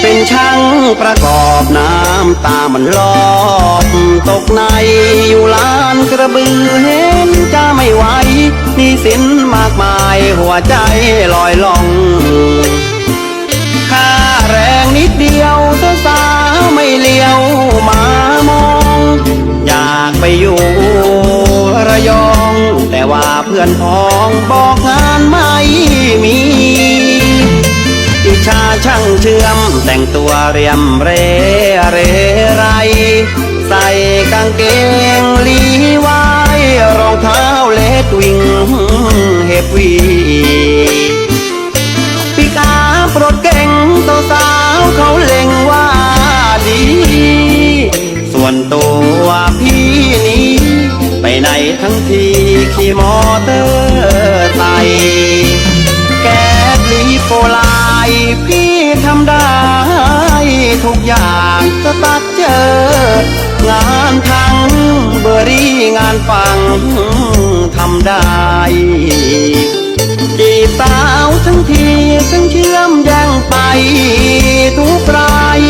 เป็นช่างประกอบน้ำตามันลอบตกในอยู่ลานกระบือเห็นจะไม่ไหวนี่สินมากมายหัวใจลอยล่อง พื่อนพ้องบอกงานไม่มี อิชาช่างเชื่อมแต่งตัวเรียมเรเรไร ใส่กางเกงลีไวายรองเท้าเลดวิงเฮฟวีพี่กาโปรดเก่งตัวสาวเขาเล็งว่าดี ส่วนตัวพี่นี้ ไปไหนทั้งที ขี่มอเตอร์ไซค์แก๊สลีโฟลน์พี่ทำได้ทุกอย่างสตัดเจองานทั้งเบอรี่งานฟังทำได้จีบสาวทั้งทีฉันเชื่อมแย่งไปทุกราย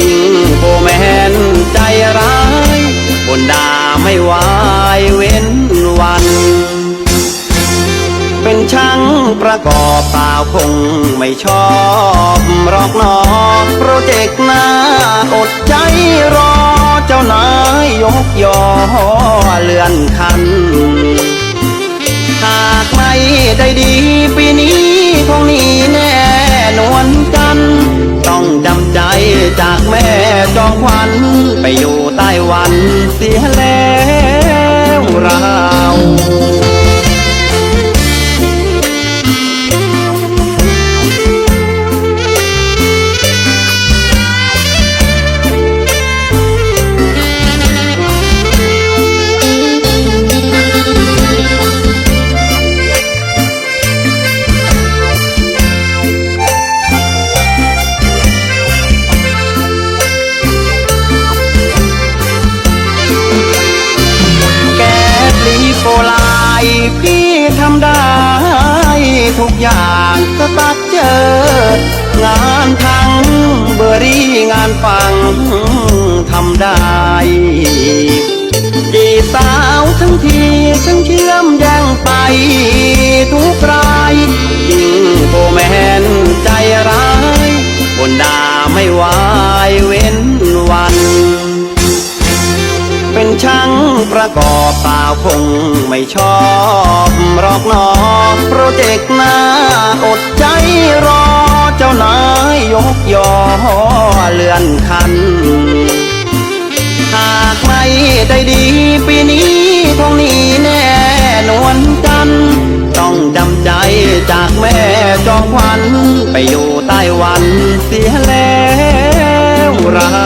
ยิ่งโบแมนใจร้ายบนดาไม่ไหวา ประกอบสาวคงไม่ชอบรอกนอโปรเจกต์หน้าอดใจรอเจ้านายยกยอเลื่อนคัน หากไม่ได้ดีปีนี้คงหนีแน่นวลกัน ต้องจำใจจากแม่จองควัน ไปอยู่ไต้วันเสียแล้วรา ทำได้ ทุกอย่างสตัดเจองานทั้งเบอร์รี่งานฟังทำได้จีสาวทั้งทีฉันเชื่อมแย่งไป ทุกรายยิ่งโบแมนใจร้ายบนดาไม่วายเว้นวัน เป็นช่างประกอบสาวคงไม่ชอบ หรอกนอโปรเจกต์หน้า อดใจรอเจ้านายยกยอเลื่อนคัน หากไม่ได้ดีปีนี้คงหนีแน่นวลกัน ต้องจำใจจากแม่จองควัน ไปอยู่ไต้วันเสียแล้วเรา